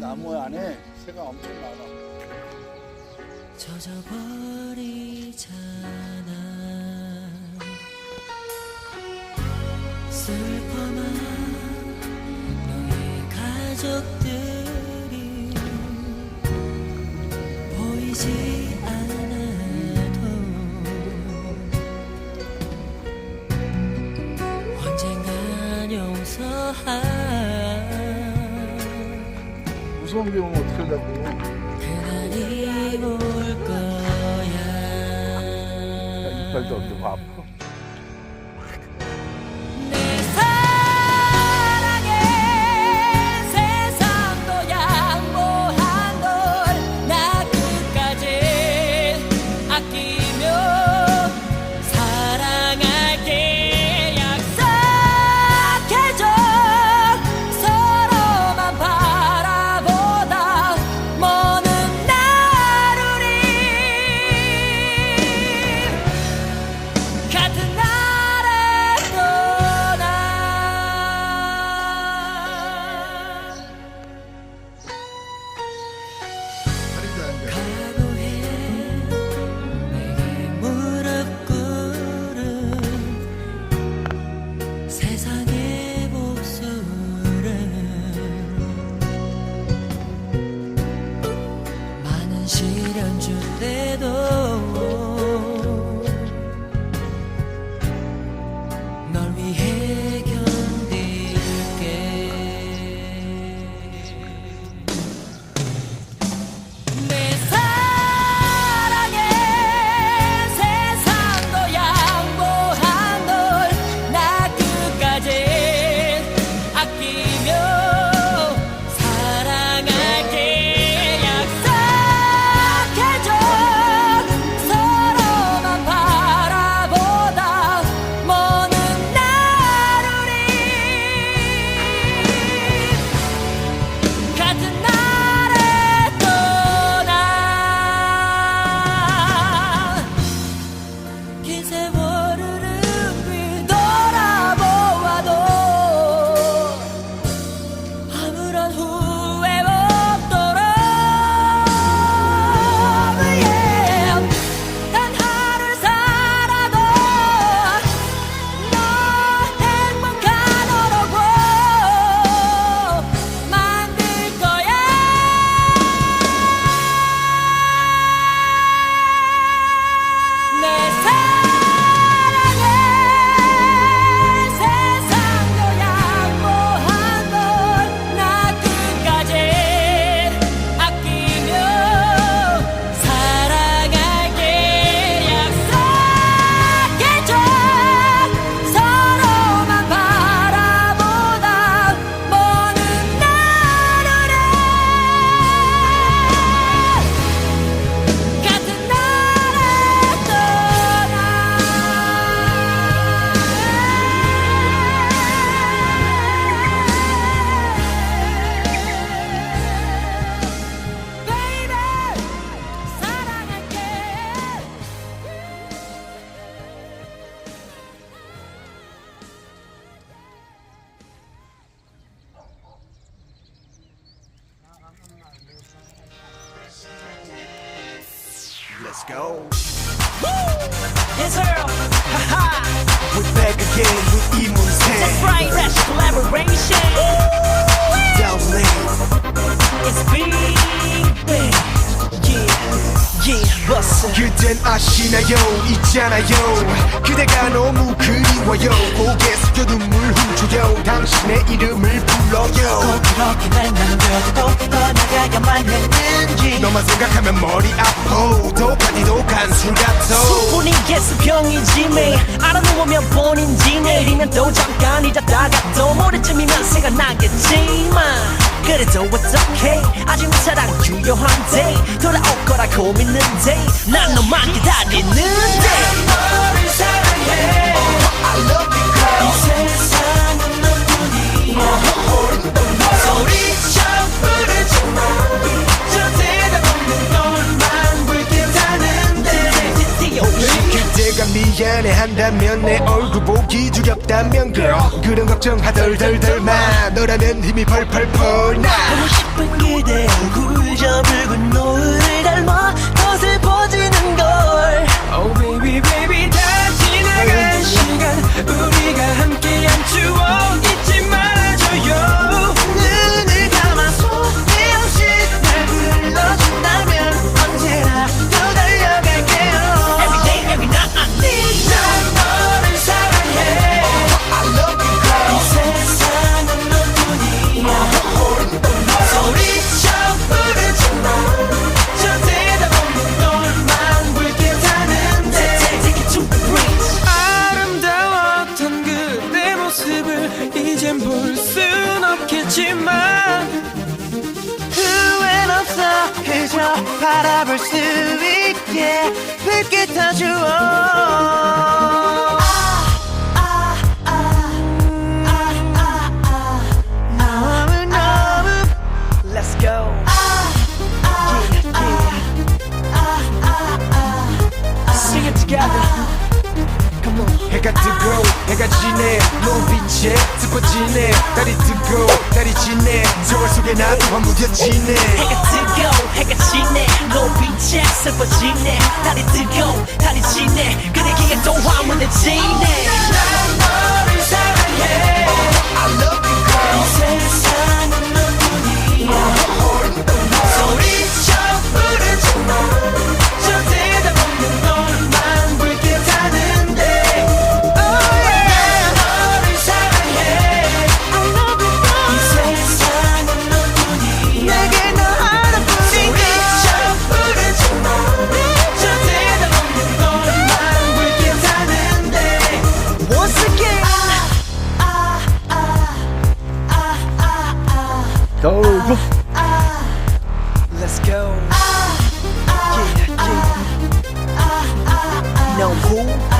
나무 안에 새가 엄청 많아. 젖어버리잖아 슬퍼만 가족들이 보이지 않아도 언젠간 용서할 무서운 게 오면 어떻게 하려고. 그날이 올 거야 이빨도 없고 아파. Let's go. Yes, sir. Haha. We're back again with That's 이문세. right. That's collaboration. Downlink. It's big, big. Yeah, yeah. 그댄 아시나요? 있잖아요. 그대가 너무 그리워요. 고개 숙여 눈물 훔쳐요. 당신의 이름을 불러요. 꼭 그렇게 날 남겨두고 떠나가야만 했는지. 너만 생각하면 머리 아파. 독하디 독한 술 같아. 수분이 개수병이지 매 알아 놓으면 본인지 내일이면 또 잠깐 잊었다가 또 모레쯤이면 생각나겠지만 그래도 okay 아직 내 사랑 유효한데 돌아올 거라고 믿는데 난 너만 기다리는데 너를 사랑해 I love you 한다면 내 얼굴 보기 두렵다면 girl 그런 걱정 하덜덜덜 마. 너라면 힘이 펄펄펄 나. 보고 싶은 그대 얼굴. 노을을 바라볼 수 있게 불빛 다 주어 지네 눈빛에 슬퍼지네 달이 뜨고 달이 지네 세월 속에 나도 허무겨지네 해가 뜨고 해가 지네 노빛에 슬퍼지네 달이 뜨고 달이 지네 그대기에 또 화문에 지네 난 너를 사랑해 Ooh.